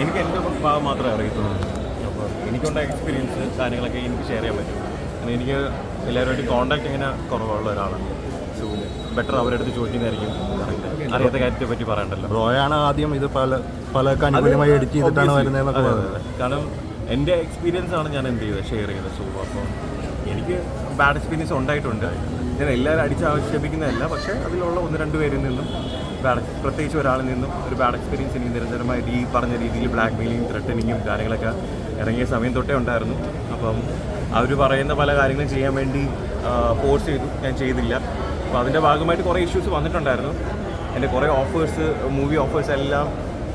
എനിക്ക് എന്റെ ഭാഗം മാത്രമേ അറിയത്തുള്ളൂ. അപ്പോൾ എനിക്കുണ്ടായ എക്സ്പീരിയൻസ് കാര്യങ്ങളൊക്കെ എനിക്ക് ഷെയർ ചെയ്യാൻ പറ്റും. കാരണം എനിക്ക് എല്ലാവരുമായിട്ട് കോൺടാക്ട് ഇങ്ങനെ കുറവുള്ള ഒരാളാണ്. സോ ബെറ്റർ അവരെടുത്ത് ചോദിക്കുന്നതായിരിക്കും. അറിയാത്ത കാര്യത്തെ പറ്റി പറയണ്ടല്ലോ. റോയാണ് ആദ്യം ഇത് പല പല അനുകൂലമായി എഡിറ്റ് ചെയ്തിട്ടാണ് അതെ. കാരണം എന്റെ എക്സ്പീരിയൻസ് ആണ് ഞാൻ എന്ത് ചെയ്തത്? ഷെയർ ചെയ്തത്. സോ അപ്പോൾ എനിക്ക് ബാഡ് എക്സ്പീരിയൻസ് ഉണ്ടായിട്ടുണ്ട്. ഞാൻ എല്ലാവരും അടിച്ചാക്ഷേപിക്കുന്നതല്ല പക്ഷേ അതിലുള്ള ഒന്ന് രണ്ട് പേരിൽ നിന്നും ബാഡ് പ്രത്യേകിച്ച് ഒരാളിൽ നിന്നും ഒരു ബാഡ് എക്സ്പീരിയൻസ് എനിക്ക് നിരന്തരമായിട്ട് ഈ പറഞ്ഞ രീതിയിൽ ബ്ലാക്ക് മെയിലിങ്ങും ത്രെട്ടനിങ്ങും കാര്യങ്ങളൊക്കെ ഇറങ്ങിയ സമയം തൊട്ടേ ഉണ്ടായിരുന്നു. അപ്പം അവർ പറയുന്ന പല കാര്യങ്ങളും ചെയ്യാൻ വേണ്ടി ഫോഴ്സ് ചെയ്തു. ഞാൻ ചെയ്തില്ല. അപ്പോൾ അതിന്റെ ഭാഗമായിട്ട് കുറേ ഇഷ്യൂസ് വന്നിട്ടുണ്ടായിരുന്നു. എന്റെ കുറേ ഓഫേഴ്സ് മൂവി ഓഫേഴ്സ് എല്ലാം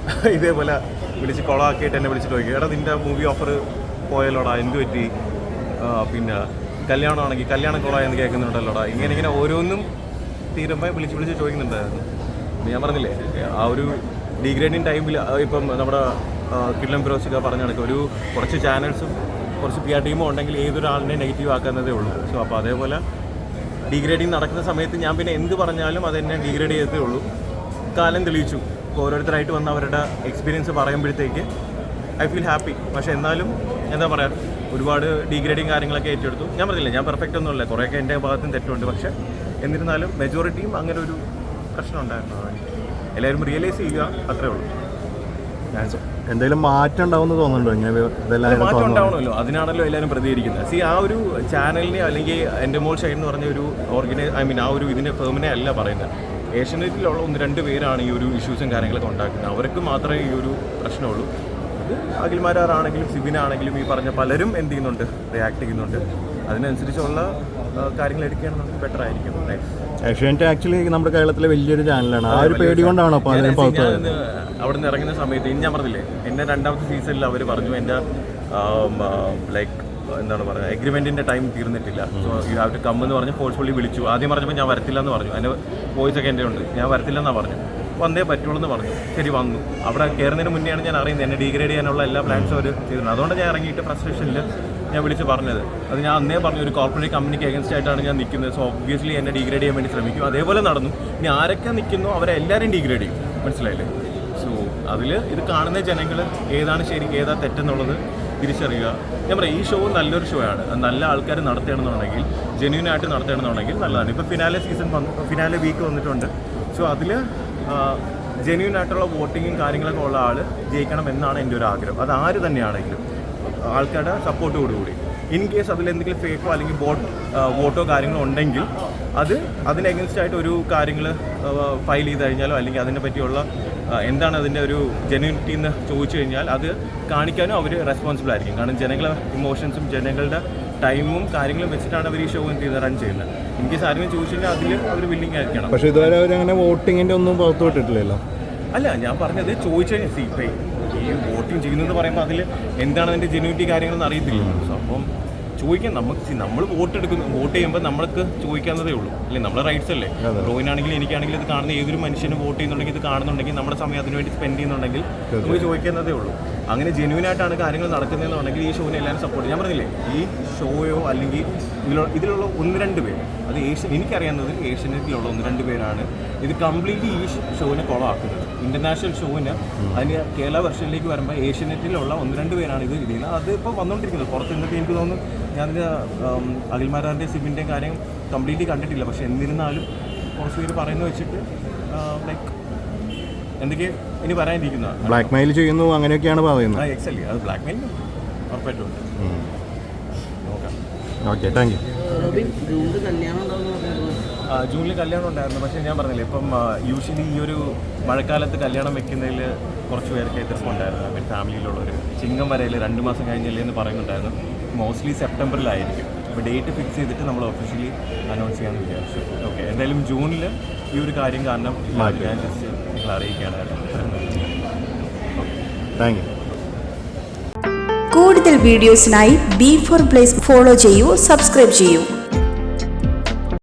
ഇതേപോലെ വിളിച്ച് കൊളാക്കിയിട്ട് എന്നെ വിളിച്ചിട്ട് പോയി എടാ നിന്റെ മൂവി ഓഫർ പോയല്ലോടാ എന്ത് പറ്റി? പിന്നെ കല്യാണമാണെങ്കിൽ കല്യാണം എന്ന് കേൾക്കുന്നുണ്ടല്ലോടാ. ഇങ്ങനെ ഇങ്ങനെ ഓരോന്നും തീരുമ്പോൾ വിളിച്ച് വിളിച്ച് ചോദിക്കുന്നുണ്ടായിരുന്നു. ഞാൻ പറഞ്ഞില്ലേ ആ ഒരു ഡിഗ്രേഡിങ് ടൈമിൽ ഇപ്പം നമ്മുടെ കിഡ്ലം ഫിറോസിക്ക പറഞ്ഞ കണക്ക് ഒരു കുറച്ച് ചാനൽസും കുറച്ച് പി ആർ ടീമും ഉണ്ടെങ്കിൽ ഏതൊരാളിനെ നെഗറ്റീവ് ആക്കുന്നതേ ഉള്ളൂ. സോ അപ്പോൾ അതേപോലെ ഡിഗ്രേഡിങ് നടക്കുന്ന സമയത്ത് ഞാൻ പിന്നെ എന്ത് പറഞ്ഞാലും അതെന്നെ ഡിഗ്രേഡ് ചെയ്തേ ഉള്ളൂ. കാലം തെളിയിച്ചു. ഓരോരുത്തരായിട്ട് വന്ന അവരുടെ എക്സ്പീരിയൻസ് പറയുമ്പോഴത്തേക്ക് ഐ ഫീൽ ഹാപ്പി പക്ഷെ എന്നാലും എന്താ പറയുക ഒരുപാട് ഡീഗ്രേഡിങ് കാര്യങ്ങളൊക്കെ ഏറ്റെടുത്തു. ഞാൻ പറഞ്ഞില്ല ഞാൻ പെർഫെക്റ്റ് ഒന്നുമില്ല. കുറേയൊക്കെ എന്റെ ഭാഗത്തും തെറ്റുണ്ട്. പക്ഷേ എന്നിരുന്നാലും മെജോറിറ്റിയും അങ്ങനെ ഒരു പ്രശ്നം ഉണ്ടായിരുന്നു. എല്ലാവരും റിയലൈസ് ചെയ്യുക അത്രേ ഉള്ളൂ. എന്തെങ്കിലും മാറ്റം ഉണ്ടാവുമെന്ന് തോന്നുന്നുണ്ടോ? ഇങ്ങനെ മാറ്റം ഉണ്ടാവണമല്ലോ. അതിനാണല്ലോ എല്ലാവരും പ്രതികരിക്കുന്നത്. സി ആ ഒരു ചാനലിനെ അല്ലെങ്കിൽ എന്റെ മോൾ ഷൈൻ എന്ന് പറഞ്ഞ ഒരു ഓർഗനൈസ് ഐ മീൻ ആ ഒരു ഇതിന്റെ ഫേമിനെ അല്ല പറയുന്നത്. ഏഷ്യനെറ്റിലുള്ള ഒന്ന് രണ്ട് പേരാണ് ഈ ഒരു ഇഷ്യൂസും കാര്യങ്ങളൊക്കെ ഉണ്ടാക്കുന്നത്. അവർക്ക് മാത്രമേ ഈ ഒരു പ്രശ്നമുള്ളൂ. ഇത് അഖിൽമാരാണെങ്കിലും സിബിനാണെങ്കിലും ഈ പറഞ്ഞ പലരും എന്ത് ചെയ്യുന്നുണ്ട് റിയാക്ട് ചെയ്യുന്നുണ്ട്. അതിനനുസരിച്ചുള്ള കാര്യങ്ങൾ എടുക്കുകയാണെന്നുണ്ടെങ്കിൽ ബെറ്റർ ആയിരിക്കും. ഏഷ്യാനെറ്റ് ആക്ച്വലി നമ്മുടെ കേരളത്തിലെ വലിയൊരു ചാനലാണ് ആ ഒരു പേടി കൊണ്ടാണോ അവിടെ നിന്ന് ഇറങ്ങുന്ന സമയത്ത് ഇനി ഞാൻ പറഞ്ഞില്ലേ എന്റെ രണ്ടാമത്തെ സീസണിൽ അവർ പറഞ്ഞു എന്റെ ലൈക്ക് എന്താണ് പറയുക എഗ്രിമെന്റിന്റെ ടൈം തീർന്നിട്ടില്ല. So you have to come എന്ന് പറഞ്ഞ് ഫോഴ്സ്ഫുള്ളി വിളിച്ചു. ആദ്യം പറഞ്ഞപ്പോൾ ഞാൻ വരത്തില്ല എന്ന് പറഞ്ഞു. അതിന്റെ വോയിസ് ഒക്കെ എന്റെ ഉണ്ട്. ഞാൻ വരത്തില്ലെന്നാണ് പറഞ്ഞു. വന്നേ പറ്റുള്ളൂ എന്ന് പറഞ്ഞു. ശരി വന്നു. അവിടെ കയറുന്നതിന് മുന്നെയാണ് ഞാൻ അറിയുന്നത്. എന്നെ ഡീഗ്രേഡ് ചെയ്യാനുള്ള എല്ലാ പ്ലാൻസും അവർ ചെയ്തിട്ടുണ്ട്. അതുകൊണ്ട് ഞാൻ ഇറങ്ങിയിട്ട് ഫ്രസ്ട്രേഷനിൽ ഞാൻ വിളിച്ച് പറഞ്ഞത്. അത് ഞാൻ അന്നേ പറഞ്ഞു ഒരു കോർപ്പറേറ്റ് കമ്പനിക്ക് അഗൻസ്റ്റ് ആയിട്ടാണ് ഞാൻ നിൽക്കുന്നത്. സോ ഒബ്വിയസ്ലി എന്നെ ഡീഗ്രേഡ് ചെയ്യാൻ വേണ്ടി ശ്രമിക്കും. അതേപോലെ നടന്നു. ഇനി ആരൊക്കെ നിൽക്കുന്നു അവരെല്ലാവരും ഡിഗ്രേഡ് ചെയ്യും. മനസ്സിലായില്ലേ? സോ അതിൽ ഇത് കാണുന്ന ജനങ്ങൾ ഏതാണ് ശരി ഏതാ തെറ്റെന്നുള്ളത് തിരിച്ചറിയുക. ഞാൻ പറയാം ഈ ഷോ നല്ലൊരു ഷോ ആണ്. നല്ല ആൾക്കാർ നടത്തണമെന്നുണ്ടെങ്കിൽ ജെന്യൂൻ ആയിട്ട് നടത്തുകയാണെന്നുണ്ടെങ്കിൽ നല്ലതാണ്. ഇപ്പോൾ ഫിനാലെ സീസൺ വന്നു ഫിനാലെ വീക്ക് വന്നിട്ടുണ്ട്. സോ അതിൽ ജെന്യൂൻ ആയിട്ടുള്ള വോട്ടിങ്ങും കാര്യങ്ങളൊക്കെ ഉള്ള ആൾ ജയിക്കണം എന്നാണ് എന്റെ ഒരു ആഗ്രഹം. അത് ആര് തന്നെയാണെങ്കിലും ആൾക്കാരുടെ സപ്പോർട്ടോടുകൂടി ഇൻ കേസ് അതിൽ എന്തെങ്കിലും ഫേക്കോ അല്ലെങ്കിൽ ബോട്ട് വോട്ടോ കാര്യങ്ങളോ ഉണ്ടെങ്കിൽ അത് അതിന് അഗൻസ്റ്റ് ആയിട്ട് ഒരു കാര്യങ്ങൾ ഫയൽ ചെയ്ത് കഴിഞ്ഞാലോ അല്ലെങ്കിൽ അതിനെ പറ്റിയുള്ള എന്താണ് അതിന്റെ ഒരു ജെന്യൂനിറ്റി എന്ന് ചോദിച്ചു കഴിഞ്ഞാൽ അത് കാണിക്കാനും അവർ റെസ്പോൺസിബിൾ ആയിരിക്കും. കാരണം ജനങ്ങളെ ഇമോഷൻസും ജനങ്ങളുടെ ടൈമും കാര്യങ്ങളും വെച്ചിട്ടാണ് അവർ ഈ ഷോ എന്ത് ചെയ്ത് റൺ ചെയ്യുന്നത്. എനിക്ക് ആരെങ്കിലും ചോദിച്ചു കഴിഞ്ഞാൽ അതിൽ അവർ വില്ലിങ് ആയിരിക്കണം. പക്ഷേ ഇതുവരെ അവർ അങ്ങനെ വോട്ടിങ്ങിന്റെ ഒന്നും പുറത്തു വിട്ടിട്ടില്ലല്ലോ. അല്ല ഞാൻ പറഞ്ഞത് ചോദിച്ചു കഴിഞ്ഞാൽ സി ഇപ്പം ഈ വോട്ടിംഗ് ചെയ്യുന്നത് പറയുമ്പോൾ അതിൽ എന്താണ് അതിന്റെ ജെനുവിറ്റി കാര്യങ്ങളെന്ന് അറിയത്തില്ല സോ അപ്പം ചോദിക്കാം. നമുക്ക് നമ്മൾ വോട്ട് എടുക്കുന്നു വോട്ട് ചെയ്യുമ്പോൾ നമ്മൾക്ക് ചോദിക്കാവുന്നതേ ഉള്ളൂ. അല്ലേ? നമ്മുടെ റൈറ്റ്സ് അല്ലേ? റോയിനാണെങ്കിലും എനിക്കാണെങ്കിലും ഇത് കാണുന്ന ഏതൊരു മനുഷ്യനും വോട്ട് ചെയ്യുന്നുണ്ടെങ്കിൽ ഇത് കാണുന്നുണ്ടെങ്കിൽ നമ്മുടെ സമയം അതിനുവേണ്ടി സ്പെൻഡ് ചെയ്യുന്നുണ്ടെങ്കിൽ നമുക്ക് ചോദിക്കുന്നതേ ഉള്ളൂ. അങ്ങനെ ജെന്യൂൻ ആയിട്ടാണ് കാര്യങ്ങൾ നടക്കുന്നതെന്നുണ്ടെങ്കിൽ ഈ ഷോനെ എല്ലാവരും സപ്പോർട്ട് ഞാൻ പറഞ്ഞില്ലേ ഈ ഷോയോ അല്ലെങ്കിൽ ഇതിലുള്ള ഇതിലുള്ള ഒന്ന് രണ്ട് പേര് അത് ഏഷ്യൻ എനിക്കറിയാവുന്നത് ഏഷ്യനെറ്റിലുള്ള ഒന്ന് രണ്ട് പേരാണ്. ഇത് കംപ്ലീറ്റ്ലി ഈ ഷോവിനെ കുളമാക്കുന്നത് ഇന്റർനാഷണൽ ഷോവിന് അതിന് കേരള വെർഷനിലേക്ക് വരുമ്പോൾ ഏഷ്യനെറ്റിലുള്ള ഒന്ന് രണ്ട് പേരാണ് ഇത് ചെയ്യുന്നത്. അത് ഇപ്പോൾ വന്നുകൊണ്ടിരിക്കുന്നത് പുറത്ത് നിന്നിട്ട് എനിക്ക് തോന്നുന്നു ഞാൻ അഖിൽമാരാറിന്റെ സിബിന്റെയും കാര്യം കംപ്ലീറ്റ്ലി കണ്ടിട്ടില്ല. പക്ഷെ എന്നിരുന്നാലും കുറച്ച് പേര് പറയുന്നത് വെച്ചിട്ട് ലൈക്ക് എന്തൊക്കെ ഇനി പറയാനിരിക്കുന്ന ബ്ലാക്ക് മെയിൽ ചെയ്യുന്നു അങ്ങനെയൊക്കെയാണ് പറയുന്നത്. ആ എക്സൽ അത് ബ്ലാക്ക് മെയിൽ ഉറപ്പായിട്ടുണ്ട് നോക്കാം. ഓക്കെ താങ്ക് യു ജൂണിൽ കല്യാണം ഉണ്ടായിരുന്നു. പക്ഷേ ഞാൻ പറഞ്ഞില്ല ഇപ്പം യൂഷ്വലി ഈ ഒരു മഴക്കാലത്ത് കല്യാണം വെക്കുന്നതിൽ കുറച്ച് പേർക്ക് എതിർപ്പ് ഉണ്ടായിരുന്നു. ഫാമിലിയിലുള്ളവർ ചിങ്ങം വരയിൽ രണ്ട് മാസം കഴിഞ്ഞല്ലേ എന്ന് പറയുന്നുണ്ടായിരുന്നു. മോസ്റ്റ്ലി സെപ്റ്റംബറിലായിരിക്കും അപ്പോൾ ഡേറ്റ് ഫിക്സ് ചെയ്തിട്ട് നമ്മൾ ഒഫീഷ്യലി അനൗൺസ് ചെയ്യാൻ വിചാരിച്ചു. ഓക്കെ എന്തായാലും ജൂണിൽ ഈ ഒരു കാര്യം കാരണം ഞാൻ ജസ്റ്റ് നിങ്ങൾ അറിയിക്കുകയാണ്. താങ്ക് യു കൂടുതൽ വീഡിയോസിനായി ബി ഫോർ പ്ലേസ് ഫോളോ ചെയ്യൂ സബ്സ്ക്രൈബ് ചെയ്യൂ.